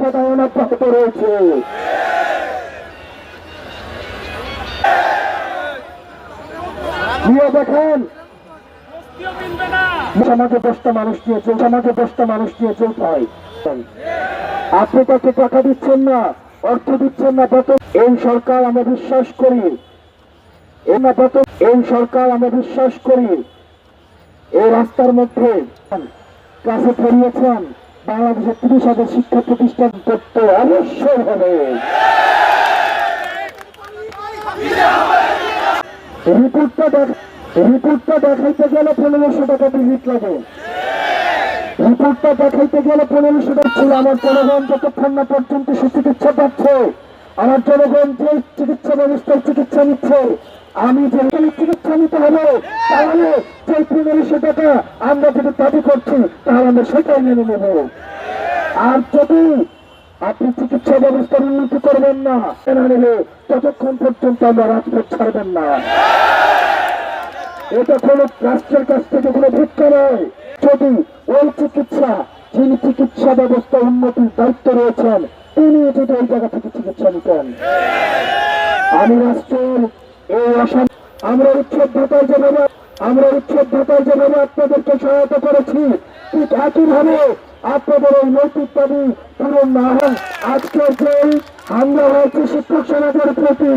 পদায়ন অব্যাহত রয়েছে। দেখেন। সমাজে দশটা মানুষ নিয়ে চল সমাজে দশটা মানুষ নিয়ে চলতে হয়। আপনি তাকে টাকা দিচ্ছেন না, অর্থ দিচ্ছেন না বেতন এই সরকার আমরা বিশ্বাস করি। না এই সরকার আমরা বিশ্বাস করি। এই রাস্তার মধ্যে কাছে পড়িয়েছেন বাংলাদেশের তিরিশ হাজার শিক্ষা প্রতিষ্ঠান করতে অবশ্যই হবে। রিপোর্টটা দেখ রিপোর্টটা দেখাইতে গেলে পনেরোশো টাকা ভিজিট লাগে। রিপোর্টটা দেখাইতে গেলে পনেরোশো টাকা ছিল আমার জনগণ যতক্ষণ না পর্যন্ত সুচিকিৎসা পাচ্ছে, আমার জনগণ যে চিকিৎসা ব্যবস্থার চিকিৎসা নিচ্ছে আমি যে এখানে চিকিৎসা নিতে তাহলে যে পনেরোশো টাকা আমরা যদি দাবি করছি, তাহলে আমরা সেটাই মেনে নেব। আর যদি আপনি চিকিৎসা ব্যবস্থার উন্নতি করবেন না মেনে নিলে ততক্ষণ পর্যন্ত আমরা রাজপথ ছাড়বেন না। এটা কোনো রাষ্ট্রের কাছ থেকে কোনো ভিক্ষা নয়। যদি ওই চিকিৎসা, যিনি চিকিৎসা ব্যবস্থা উন্নতির দায়িত্ব রয়েছেন, তিনি যদি ওই জায়গা থেকে চিকিৎসা নিতেন। আমি রাষ্ট্রের অসাম আমরা উচ্ছেদ ভাতায় যেভাবে আমরা উচ্ছেদ ভাতায় যেভাবে আপনাদেরকে সহায়তা করেছি। ঠিক একইভাবে আপনাদের এই নৈতিক দাবি পূরণ না হয় আজকের যে হামলা হয়েছে শিক্ষক সমাজের প্রতি